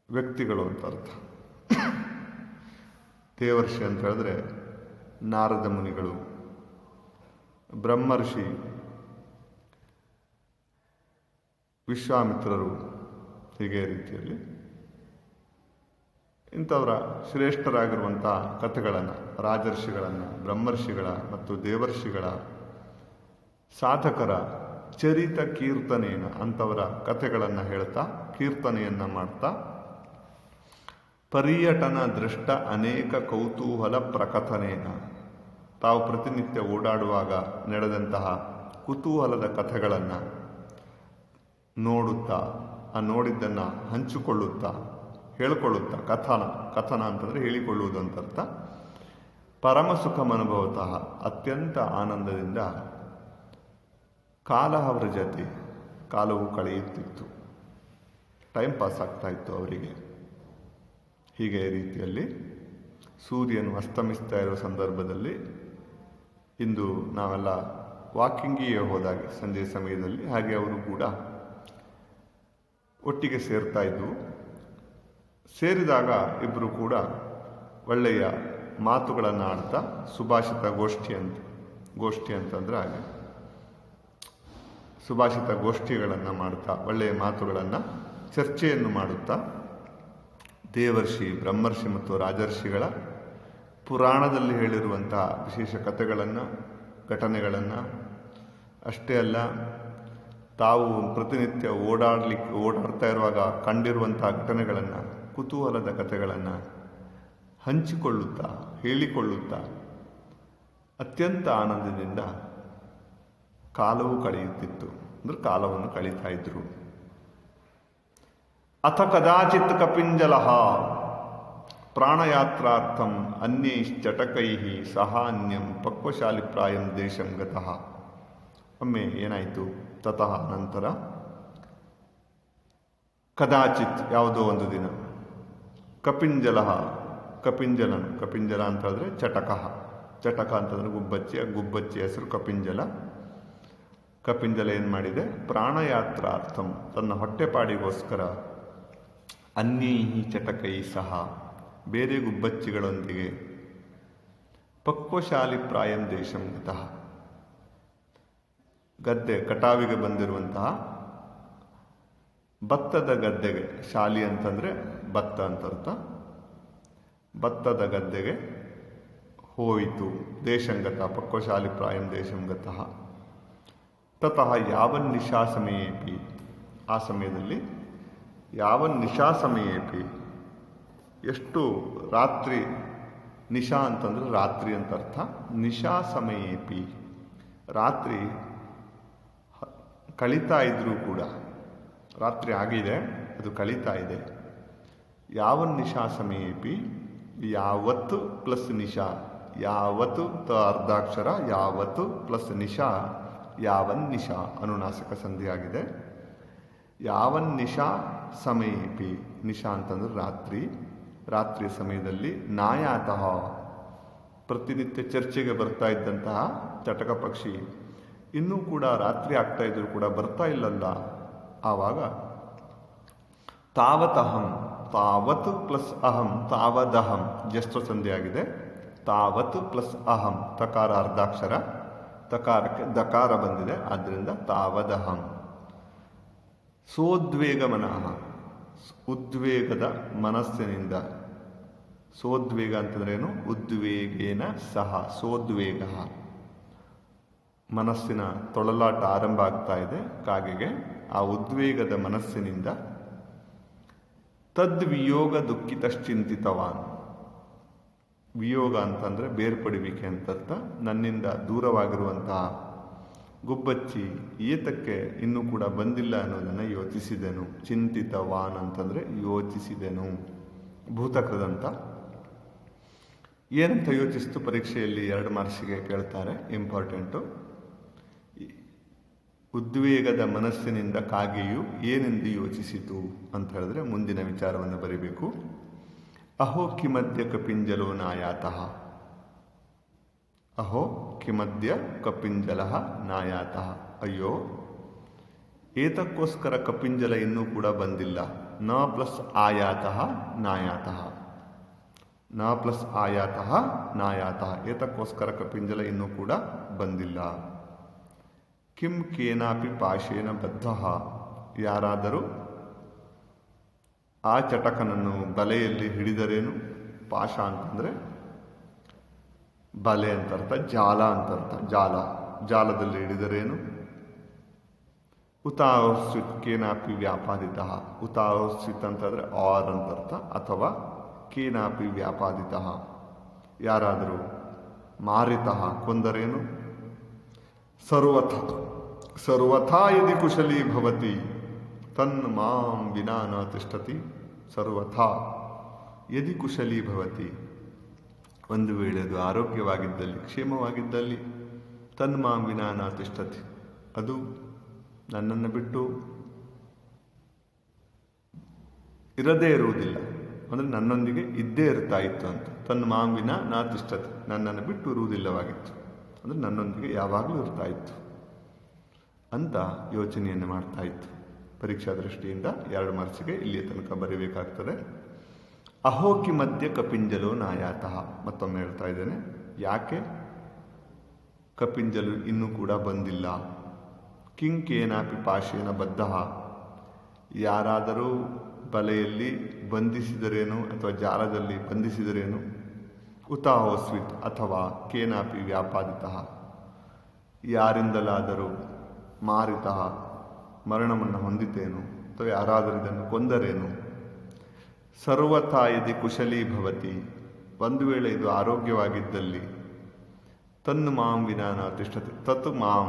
ವ್ಯಕ್ತಿಗಳು ಅಂತ ಅರ್ಥ. ದೇವರ್ಷಿ ಅಂತ ಹೇಳಿದ್ರೆ ನಾರದ ಮುನಿಗಳು, ಬ್ರಹ್ಮರ್ಷಿ, ವಿಶ್ವಾಮಿತ್ರರು, ಹೀಗೆ ರೀತಿಯಲ್ಲಿ ಇಂಥವರ ಶ್ರೇಷ್ಠರಾಗಿರುವಂಥ ಕಥೆಗಳನ್ನು, ರಾಜರ್ಷಿಗಳನ್ನು, ಬ್ರಹ್ಮರ್ಷಿಗಳ ಮತ್ತು ದೇವರ್ಷಿಗಳ ಸಾಧಕರ ಚರಿತ ಕೀರ್ತನೆಯನ್ನ ಅಂಥವರ ಕಥೆಗಳನ್ನು ಹೇಳ್ತಾ, ಕೀರ್ತನೆಯನ್ನು ಮಾಡ್ತಾ, ಪರ್ಯಟನ ದೃಷ್ಟ ಅನೇಕ ಕೌತೂಹಲ ಪ್ರಕಥನೇನ. ತಾವು ಪ್ರತಿನಿತ್ಯ ಓಡಾಡುವಾಗ ನಡೆದಂತಹ ಕುತೂಹಲದ ಕಥೆಗಳನ್ನು ನೋಡುತ್ತಾ, ಆ ನೋಡಿದ್ದನ್ನು ಹಂಚಿಕೊಳ್ಳುತ್ತಾ, ಹೇಳಿಕೊಳ್ಳುತ್ತಾ, ಕಥನ ಕಥನ ಅಂತಂದರೆ ಹೇಳಿಕೊಳ್ಳುವುದು ಅಂತರ್ಥ ಪರಮ ಸುಖಮನುಭವತಃ ಅತ್ಯಂತ ಆನಂದದಿಂದ ಕಾಲಹವರ ಜೊತೆ ಕಾಲವು ಕಳೆಯುತ್ತಿತ್ತು. ಟೈಮ್ ಪಾಸ್ ಆಗ್ತಾ ಇತ್ತು ಅವರಿಗೆ. ಹೀಗೆ ರೀತಿಯಲ್ಲಿ ಸೂರ್ಯನು ಅಸ್ತಮಿಸ್ತಾ ಇರುವ ಸಂದರ್ಭದಲ್ಲಿ ಇಂದು ನಾವೆಲ್ಲ ವಾಕಿಂಗಿಗೆ ಹೋದಾಗ ಸಂಜೆ ಸಮಯದಲ್ಲಿ ಹಾಗೆ ಅವರು ಕೂಡ ಒಟ್ಟಿಗೆ ಸೇರ್ತಾ ಇದ್ದವು ಸೇರಿದಾಗ ಇಬ್ಬರು ಕೂಡ ಒಳ್ಳೆಯ ಮಾತುಗಳನ್ನು ಆಡ್ತಾ ಸುಭಾಷಿತ ಗೋಷ್ಠಿ ಅಂತ ಗೋಷ್ಠಿ ಅಂತಂದರೆ ಹಾಗೆ. ಸುಭಾಷಿತ ಗೋಷ್ಠಿಗಳನ್ನು ಮಾಡ್ತಾ, ಒಳ್ಳೆಯ ಮಾತುಗಳನ್ನು ಚರ್ಚೆಯನ್ನು ಮಾಡುತ್ತಾ, ದೇವರ್ಷಿ, ಬ್ರಹ್ಮರ್ಷಿ ಮತ್ತು ರಾಜರ್ಷಿಗಳ ಪುರಾಣದಲ್ಲಿ ಹೇಳಿರುವಂತಹ ವಿಶೇಷ ಕಥೆಗಳನ್ನು, ಘಟನೆಗಳನ್ನು, ಅಷ್ಟೇ ಅಲ್ಲ, ತಾವು ಪ್ರತಿನಿತ್ಯ ಓಡಾಡಲಿಕ್ಕೆ, ಓಡಾಡ್ತಾ ಇರುವಾಗ ಕಂಡಿರುವಂಥ ಘಟನೆಗಳನ್ನು, ಕುತೂಹಲದ ಕಥೆಗಳನ್ನು ಹಂಚಿಕೊಳ್ಳುತ್ತಾ, ಹೇಳಿಕೊಳ್ಳುತ್ತಾ, ಅತ್ಯಂತ ಆನಂದದಿಂದ ಕಾಲವು ಕಳೆಯುತ್ತಿತ್ತು. ಅಂದ್ರೆ ಕಾಲವನ್ನು ಕಳೀತಾ ಇದ್ರು. ಅಥ ಕದಾಚಿತ್ ಕಪಿಂಜಲ ಪ್ರಾಣಯಾತ್ರಾರ್ಥಂ ಅನ್ಯೈಶ್ಚಟಕೈ ಸಹಾನ್ಯಂ ಪಕ್ವಶಾಲಿಪ್ರಾಯಂ ದೇಶಂ ಗತಃ. ಒಮ್ಮೆ ಏನಾಯಿತು? ತತಃ ನಂತರ ಕದಾಚಿತ್ ಯಾವುದೋ ಒಂದು ದಿನ ಕಪಿಂಜಲ ಕಪಿಂಜಲನು ಕಪಿಂಜಲ ಅಂತ ಹೇಳಿದ್ರೆ ಚಟಕ. ಚಟಕ ಅಂತಂದರೆ ಗುಬ್ಬಚ್ಚಿ ಆ ಗುಬ್ಬಚ್ಚಿ ಹೆಸರು ಕಪಿಂಜಲ. ಕಪಿಂಜಲ ಏನು ಮಾಡಿದೆ? ಪ್ರಾಣಯಾತ್ರಾರ್ಥಂ, ತನ್ನ ಹೊಟ್ಟೆಪಾಡಿಗೋಸ್ಕರ ಅನ್ಯೈಹಿ ಚಟಕೈ ಸಹ, ಬೇರೆ ಗುಬ್ಬಚ್ಚಿಗಳೊಂದಿಗೆ ಪಕ್ವಶಾಲಿ ಪ್ರಾಯಂ ದೇಶಂ ಗತಃ. ಗದ್ದೆ, ಕಟಾವಿಗೆ ಬಂದಿರುವಂತಹ ಭತ್ತದ ಗದ್ದೆಗೆ, ಶಾಲಿ ಅಂತಂದರೆ ಭತ್ತ ಅಂತರ್ಥ ಭತ್ತದ ಗದ್ದೆಗೆ ಹೋಯಿತು ದೇಶಂಗತ ಪಕ್ವಶಾಲಿ ಪ್ರಾಯಂ ದೇಶಂಗತಃ ತತಃ ಯಾವ ನಿಶಾ ಸಮಯೇಪಿ ಆ ಸಮಯದಲ್ಲಿ ಯಾವನ್ ನಿಶಾ ಸಮಯೇಪಿ ಎಷ್ಟು ರಾತ್ರಿ ನಿಶಾ ಅಂತಂದರೆ ರಾತ್ರಿ ಅಂತ ಅರ್ಥ. ನಿಶಾ ಸಮಯೇಪಿ ರಾತ್ರಿ ಕಳೀತಾ ಇದ್ರೂ ಕೂಡ, ರಾತ್ರಿ ಆಗಿದೆ, ಅದು ಕಳೀತಾ ಇದೆ. ಯಾವ ನಿಶಾ ಸಮಯೇಪಿ ಯಾವತ್ತು ಪ್ಲಸ್ ನಿಶಾ? ಯಾವತ್ತು ತ ಅರ್ಧಾಕ್ಷರ? ಯಾವತ್ತು ಪ್ಲಸ್ ನಿಶಾ? ಯಾವನ್ ನಿಶಾ ಅನುನಾಸಿಕ ಸಂಧಿಯಾಗಿದೆ. ಯಾವನ್ ನಿಶಾ ಸಮಯೇಪಿ. ನಿಶಾ ಅಂತಂದ್ರೆ ರಾತ್ರಿ. ರಾತ್ರಿಯ ಸಮಯದಲ್ಲಿ ನಾಯಾತಃ ಪ್ರತಿನಿತ್ಯ ಚರ್ಚೆಗೆ ಬರ್ತಾ ಇದ್ದಂತಹ ಚಟಕ ಪಕ್ಷಿ. ಇನ್ನೂ ಕೂಡ ರಾತ್ರಿ ಆಗ್ತಾ ಇದ್ರೂ ಕೂಡ ಬರ್ತಾ ಇಲ್ಲಲ್ಲ. ಆವಾಗ ತಾವತಹಂ, ತಾವತ್ ಪ್ಲಸ್ ಅಹಂ, ತಾವದಹಂ, ಜ್ಯೇಷ್ಠ ಸಂಧಿಯಾಗಿದೆ. ತಾವತ್ ಪ್ಲಸ್ ಅಹಂ ತಕಾರ ಅರ್ಧಾಕ್ಷರ ತಕಾರಕ್ಕೆ ದಕಾರ ಬಂದಿದೆ. ಆದ್ದರಿಂದ ತಾವದಹಂ. ಸೋದ್ವೇಗ ಮನಃ ಉದ್ವೇಗದ ಮನಸ್ಸಿನಿಂದ. ಸೋದ್ವೇಗ ಅಂತಂದ್ರೆ ಏನು? ಉದ್ವೇಗೇನ ಸಹ, ಸೋದ್ವೇಗ. ಮನಸ್ಸಿನ ತೊಳಲಾಟ ಆರಂಭ ಆಗ್ತಾ ಇದೆ. ಕಾಗೆಗೆ ಆ ಉದ್ವೇಗದ ಮನಸ್ಸಿನಿಂದ. ತದ್ವಿಯೋಗ ದುಃಖಿತಶ್ಚಿಂತಿತವಾನ್. ವಿಯೋಗ ಅಂತಂದರೆ ಬೇರ್ಪಡುವಿಕೆ ಅಂತರ್ಥ ನನ್ನಿಂದ ದೂರವಾಗಿರುವಂತಹ ಗುಬ್ಬಚ್ಚಿ ಏತಕ್ಕೆ ಇನ್ನೂ ಕೂಡ ಬಂದಿಲ್ಲ ಅನ್ನೋದನ್ನು ಯೋಚಿಸಿದೆನು. ಚಿಂತಿತವಾನ್ ಅಂತಂದರೆ ಯೋಚಿಸಿದೆನು. ಭೂತಕೃದಂತ. ಏನಂತ ಯೋಚಿಸ್ತು ಪರೀಕ್ಷೆಯಲ್ಲಿ ಎರಡು ಮಾರ್ಕ್ಸಿಗೆ ಕೇಳ್ತಾರೆ, ಇಂಪಾರ್ಟೆಂಟು. ಉದ್ವೇಗದ ಮನಸ್ಸಿನಿಂದ ಕಾಗೆಯು ಏನೆಂದು ಯೋಚಿಸಿತು ಅಂತ ಹೇಳಿದ್ರೆ ಮುಂದಿನ ವಿಚಾರವನ್ನು ಬರಿಬೇಕು. ಅಹೋ ಕಿಮದ್ಯ ಕಪಿಂಜಲೋ ನಾಯಾತಃ. ಅಹೋ ಕಿಮದ್ಯ ಕಪಿಂಜಲ ನಾಯಾತಃ. ಅಯ್ಯೋ, ಏತಕ್ಕೋಸ್ಕರ ಕಪಿಂಜಲ ಇನ್ನೂ ಕೂಡ ಬಂದಿಲ್ಲ. ನ ಪ್ಲಸ್ ಆಯಾತಃ ನಾಯಾತಃ. ನ ಪ್ಲಸ್ ಆಯಾತಃ ನಾಯಾತಃ. ಏತಕ್ಕೋಸ್ಕರ ಕಪಿಂಜಲ ಇನ್ನೂ ಕೂಡ ಬಂದಿಲ್ಲ. ಕಿಂ ಕೇನಾಪಿ ಪಾಶೇನ ಬದ್ಧ. ಯಾರಾದರೂ ಆ ಚಟಕನನ್ನು ಬಲೆಯಲ್ಲಿ ಹಿಡಿದರೇನು? ಪಾಶ ಅಂತಂದರೆ ಬಲೆ ಅಂತ ಅರ್ಥ, ಜಾಲ ಅಂತ ಅರ್ಥ. ಜಾಲ, ಜಾಲದಲ್ಲಿ ಹಿಡಿದರೇನು? ಉತಾವಸ್ವಿತ್ ಕೇನಾಪಿ ವ್ಯಾಪಾದಿತ ಉತಾವಸ್ವಿತ್ ಅಂತಂದರೆ ಆರ್ ಅಂತ ಅರ್ಥ, ಅಥವಾ ಕೇನಾಪಿ ವ್ಯಾಪಾದಿತ. ಯಾರಾದರೂ ಮಾರಿತಃ ಕೊಂದರೇನು? ಸರ್ವಥ. ಸರ್ವಥಾ ಯದಿ ಕುಶಲೀ ಭವತಿ. ತನ್ ಮಾಂ ವಿನಾ ನ ತಿಷ್ಠತಿ. ಸರ್ವಥಾ. ಯದಿ ಕುಶಲೀ ಭವತಿ. ಒಂದು ವೇಳೆ ಅದು ಆರೋಗ್ಯವಾಗಿದ್ದಲ್ಲಿ, ಕ್ಷೇಮವಾಗಿದ್ದಲ್ಲಿ, ತನ್ಮಾಂ ವಿನಾನ ತಿಷ್ಠತಿ ಅದು ನನ್ನನ್ನು ಬಿಟ್ಟು ಇರದೇ ಇರುವುದಿಲ್ಲ. ಅಂದರೆ ನನ್ನೊಂದಿಗೆ ಇದ್ದೇ ಇರ್ತಾ ಇತ್ತು ಅಂತ. ತನ್ನ ಮಾಂವಿನ ನಾ ತಿಷ್ಠತೆ ನನ್ನನ್ನು ಬಿಟ್ಟು ಇರುವುದಿಲ್ಲವಾಗಿತ್ತು. ಅಂದರೆ ನನ್ನೊಂದಿಗೆ ಯಾವಾಗಲೂ ಇರ್ತಾ ಇತ್ತು ಅಂತ ಯೋಚನೆಯನ್ನು ಮಾಡ್ತಾ ಇತ್ತು. ಪರೀಕ್ಷಾ ದೃಷ್ಟಿಯಿಂದ ಎರಡು ಮಾರ್ಕ್ಸಿಗೆ ಇಲ್ಲಿಯ ತನಕ ಬರೀಬೇಕಾಗ್ತದೆ. ಅಹೋಕಿ ಮಧ್ಯ ಕಪಿಂಜಲು ನಾಯಾತಃ ಮತ್ತೊಮ್ಮೆ ಹೇಳ್ತಾ ಇದ್ದೇನೆ. ಯಾಕೆ? ಕಪಿಂಜಲು ಇನ್ನೂ ಕೂಡ ಬಂದಿಲ್ಲ. ಕಿಂಕೇನಾಪಿ ಪಾಶೇನ ಬದ್ಧ. ಯಾರಾದರೂ ಬಲೆಯಲ್ಲಿ ಬಂಧಿಸಿದರೇನು ಅಥವಾ ಜಾಲದಲ್ಲಿ ಬಂಧಿಸಿದರೇನು ಉತಾಹೋಸ್ವಿತ್ ಅಥವಾ ಕೇನಾಪಿ ವ್ಯಾಪಾದಿತಃ. ಯಾರಿಂದಲಾದರೂ ಮಾರಿತಃ. ಮರಣವನ್ನು ಹೊಂದಿದ್ದೇನು ಅಥವಾ ಯಾರಾದರೂ ಇದನ್ನು ಕೊಂದರೇನು? ಸರ್ವಥಾ ಯದಿ ಕುಶಲೀ ಭವತಿ, ಒಂದು ವೇಳೆ ಇದು ಆರೋಗ್ಯವಾಗಿದ್ದಲ್ಲಿ, ತನ್ನು ಮಾಂ ವಿನಾನ ತಿಷ್ಟತೆ ತತ್ ಮಾಂ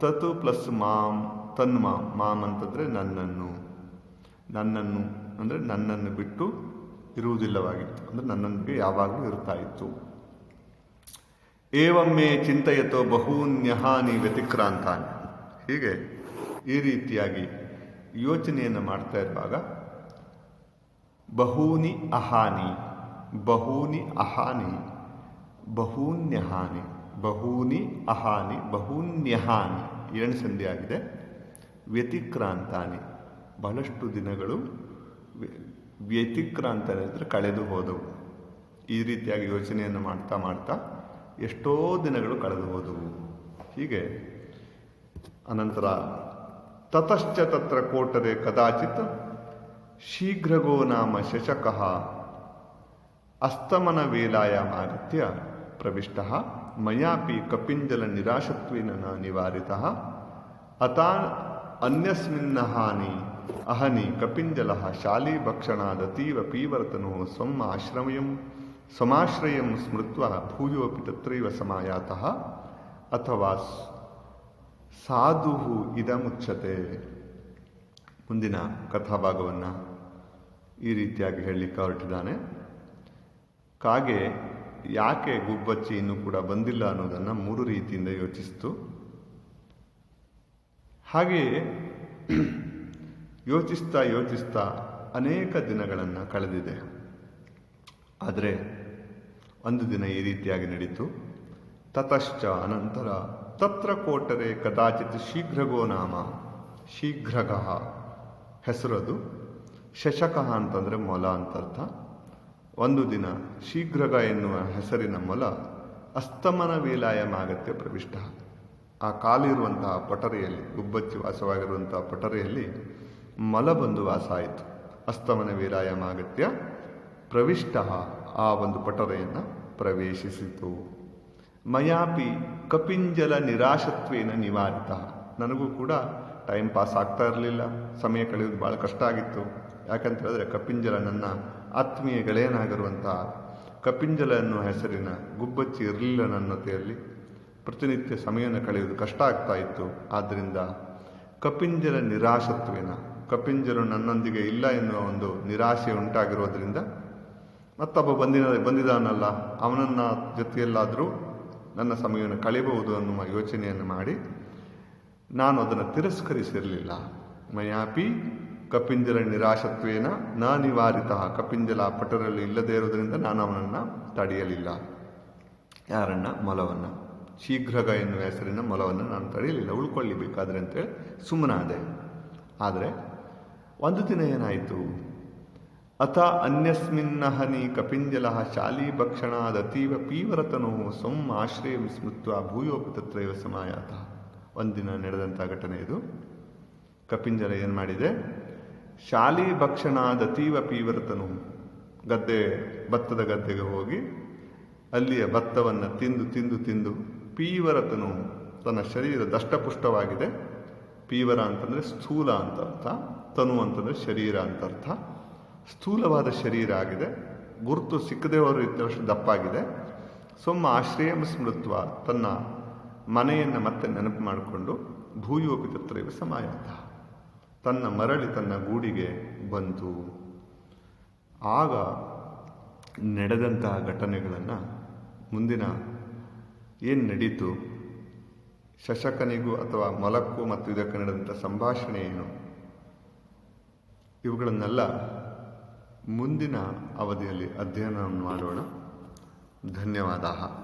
ತತ್ ಪ್ಲಸ್ ಮಾಂ, ತನ್ನು ಮಾಂ ಮಾಂ ಅಂತಂದರೆ ನನ್ನನ್ನು. ನನ್ನನ್ನು, ಅಂದರೆ ನನ್ನನ್ನು ಬಿಟ್ಟು ಇರುವುದಿಲ್ಲವಾಗಿತ್ತು. ಅಂದರೆ ನನ್ನೊಂದಿಗೆ ಯಾವಾಗಲೂ ಇರ್ತಾ ಇತ್ತು. ಏವಮ್ಮೆ ಚಿಂತೆಯತೋ ಬಹೂನ್ಯಹಾನಿ ವ್ಯತಿಕ್ರಾಂತಾನಿ. ಹೀಗೆ ರೀತಿಯಾಗಿ ಯೋಚನೆಯನ್ನು ಮಾಡ್ತಾ ಇರುವಾಗ, ಬಹೂನಿ ಅಹಾನಿ ಬಹೂನಿ ಅಹಾನಿ, ಬಹೂನ್ಯಹಾನಿ, ಬಹೂನಿ ಅಹಾನಿ, ಬಹೂನ್ಯಹಾನಿ ಏಳು ಸಂಧಿ ಆಗಿದೆ. ವ್ಯತಿಕ್ರಾಂತಾನಿ. ಬಹಳಷ್ಟು ದಿನಗಳು ವ್ಯ- ವ್ಯತಿಕ್ರಾಂತ ಅಂದರೆ ಕಳೆದು ಹೋದವು. ಈ ರೀತಿಯಾಗಿ ಯೋಚನೆಯನ್ನು ಮಾಡ್ತಾ ಮಾಡ್ತಾ ಎಷ್ಟೋ ದಿನಗಳು ಕಳೆದು ಹೋದವು. ಹೀಗೆ ಅನಂತರ ತತಶ್ಚ ತತ್ರ ಕೋಟರೆ ಕದಾಚಿತ್ ಶೀಘ್ರಗೋ ನಾಮ ಶಶಕಃ. ಅಸ್ತಮನ ವೇಲಾಯಾಮಾಗತ್ಯ ಪ್ರವಿಷ್ಟ, ಮಯಾಪಿ ಕಪಿಂಜಲ ನಿರಾಶತ್ವೇನ ನ ನಿವಾರಿತಃ. ಅತಾನ್ ಅನ್ಯಸ್ಮಿನ್ನ ಹಾನಿ ಅಹನಿ ಕಪಿಂಜಲ ಶಾಲೀಭಕ್ಷಣಾದತೀವ ಪೀವರ್ತನು ಸ್ವಂ ಆಶ್ರಮಯಂ ಸ್ವಮಾಶ್ರಯಂ ಸ್ಮೃತ್ವ ಭೂಯೋಪಿ ತತ್ರೈವ ಸಮಾಯಾತಃ. ಅಥವಾ ಸಾಧು ಇದಮುಚ್ಯತೆ ಮುಂದಿನ ಕಥಾಭಾಗವನ್ನು ಈ ರೀತಿಯಾಗಿ ಹೇಳಲಿಕ್ಕೆ ಹೊರಟಿದ್ದಾನೆ. ಕಾಗೆ ಯಾಕೆ ಗುಬ್ಬಚ್ಚಿ ಇನ್ನೂ ಕೂಡ ಬಂದಿಲ್ಲ ಅನ್ನೋದನ್ನು ಮೂರು ರೀತಿಯಿಂದ ಯೋಚಿಸಿತು. ಹಾಗೆಯೇ ಯೋಚಿಸ್ತಾ ಯೋಚಿಸ್ತಾ ಅನೇಕ ದಿನಗಳನ್ನು ಕಳೆದಿದೆ. ಆದರೆ ಒಂದು ದಿನ ಈ ರೀತಿಯಾಗಿ ನಡೀತು. ತತಶ್ಚ ಅನಂತರ ತತ್ರ ಕೋಟರೆ ಕದಾಚಿತ್ ಶೀಘ್ರಗೋ ನಾಮ ಶೀಘ್ರಗಃ ಹೆಸರದು ಶಶಕ ಅಂತಂದರೆ ಮೊಲ ಅಂತರ್ಥ. ಒಂದು ದಿನ ಶೀಘ್ರಗ ಎನ್ನುವ ಹೆಸರಿನ ಮೊಲ ಅಸ್ತಮನ ವೇಲಾಯಮಾಗತ್ಯ ಪ್ರವಿಷ್ಟ. ಆ ಕಾಲಿರುವಂತಹ ಪಟರೆಯಲ್ಲಿ, ಗುಬ್ಬಚ್ಚಿ ವಾಸವಾಗಿರುವಂತಹ ಪಟರೆಯಲ್ಲಿ ಮಲ ಬಂದು ವಾಸ ಆಯಿತು. ಅಸ್ತಮನ ವೇಲಾಯಮಾಗತ್ಯ ಪ್ರವಿಷ್ಟ ಆ ಒಂದು ಪಟರೆಯನ್ನು ಪ್ರವೇಶಿಸಿತು. ಮಯಾಪಿ ಕಪಿಂಜಲ ನಿರಾಶತ್ವೇನ ನಿವಾರಿತ. ನನಗೂ ಕೂಡ ಟೈಮ್ ಪಾಸ್ ಆಗ್ತಾ ಇರಲಿಲ್ಲ. ಸಮಯ ಕಳೆಯೋದು ಭಾಳ ಕಷ್ಟ ಆಗಿತ್ತು. ಯಾಕಂತ ಹೇಳಿದ್ರೆ ಕಪಿಂಜಲ ನನ್ನ ಆತ್ಮೀಯ ಗೆಳೆಯನಾಗಿರುವಂತಹ ಕಪಿಂಜಲ ಅನ್ನುವ ಹೆಸರಿನ ಗುಬ್ಬಚ್ಚಿ ಇರಲಿಲ್ಲ ನನ್ನ ಜೊತೆಯಲ್ಲಿ ಪ್ರತಿನಿತ್ಯ ಸಮಯವನ್ನು ಕಳೆಯುವುದು ಕಷ್ಟ ಆಗ್ತಾ ಇತ್ತು. ಆದ್ದರಿಂದ ಕಪಿಂಜಲ ನಿರಾಶತ್ವೇನ, ಕಪಿಂಜಲು ನನ್ನೊಂದಿಗೆ ಇಲ್ಲ ಎನ್ನುವ ಒಂದು ನಿರಾಶೆ ಉಂಟಾಗಿರೋದ್ರಿಂದ ಮತ್ತೊಬ್ಬ ಬಂದಿನ ಬಂದಿದ್ದಾನಲ್ಲ ಅವನನ್ನ ಜೊತೆಯಲ್ಲಾದರೂ ನನ್ನ ಸಮಯವನ್ನು ಕಳೆಯಬಹುದು ಅನ್ನುವ ಯೋಚನೆಯನ್ನು ಮಾಡಿ, ನಾನು ಅದನ್ನು ತಿರಸ್ಕರಿಸಿರಲಿಲ್ಲ. ಮಯಾಪಿ ಕಪಿಂಜಲ ನಿರಾಶತ್ವೇನ, ನ ನಿವಾರಿತ. ಕಪಿಂಜಲ ಪಟರಲ್ಲಿ ಇಲ್ಲದೇ ಇರುವುದರಿಂದ ನಾನು ಅವನನ್ನು ತಡೆಯಲಿಲ್ಲ. ಯಾರನ್ನ? ಮೊಲವನ್ನು. ಶೀಘ್ರಗ ಎನ್ನುವ ಹೆಸರಿನ ಮೊಲವನ್ನು ನಾನು ತಡೆಯಲಿಲ್ಲ. ಉಳ್ಕೊಳ್ಳಿಬೇಕಾದ್ರೆ ಅಂತೇಳಿ ಸುಮ್ಮನಾದೆ. ಆದರೆ, ಒಂದು ದಿನ ಏನಾಯಿತು? ಅಥ ಅನ್ಯಸ್ಮಿನ್ನಹನಿ ಕಪಿಂಜಲ ಭಕ್ಷಣಾದ ತೀವ ಪೀವರತನು ಸ್ವಂ ಆಶ್ರಯ ವಿಸ್ಮೃತ್ವ ಭೂಯೋಪಿ ಸಮಾಯಾತ. ಒಂದಿನ ನಡೆದಂಥ ಘಟನೆ ಇದು. ಕಪಿಂಜಲ ಏನು ಮಾಡಿದೆ? ಶಾಲೀ ಭಕ್ಷಣಾದತೀವ ಪೀವರತನು ಗದ್ದೆ, ಭತ್ತದ ಗದ್ದೆಗೆ ಹೋಗಿ ಅಲ್ಲಿಯ ಭತ್ತವನ್ನು ತಿಂದು ತಿಂದು ತಿಂದು ಪೀವರತನು ತನ್ನ ಶರೀರ ದಷ್ಟಪುಷ್ಟವಾಗಿದೆ. ಪೀವರ ಅಂತಂದರೆ ಸ್ಥೂಲ ಅಂತ ಅರ್ಥ, ತನು ಅಂತಂದರೆ ಶರೀರ ಅಂತ ಅರ್ಥ. ಸ್ಥೂಲವಾದ ಶರೀರ ಆಗಿದೆ. ಗುರುತು ಸಿಕ್ಕದೇ ಅವರು ಇದ್ದಷ್ಟು ದಪ್ಪಾಗಿದೆ. ಸೊಮ್ಮ ಆಶ್ರಯ ಸ್ಮೃತ್ವ ತನ್ನ ಮನೆಯನ್ನು ಮತ್ತೆ ನೆನಪು ಮಾಡಿಕೊಂಡು ಭೂಯೋಪಿ ತತ್ರೈವ ಸಮಾಯಾತ. ತನ್ನ ಮರಳಿ ತನ್ನ ಗೂಡಿಗೆ ಬಂತು ಆಗ ನಡೆದಂತಹ ಘಟನೆಗಳನ್ನು ಮುಂದಿನ ಏನು ನಡೀತು? ಶಶಕನಿಗೂ ಅಥವಾ ಮೊಲಕ್ಕೂ ಮತ್ತು ಇದಕ್ಕೆ ನಡೆದಂಥ ಸಂಭಾಷಣೆ ಏನು? ಇವುಗಳನ್ನೆಲ್ಲ ಮುಂದಿನ ಅವಧಿಯಲ್ಲಿ ಅಧ್ಯಯನವನ್ನು ಮಾಡೋಣ. ಧನ್ಯವಾದ.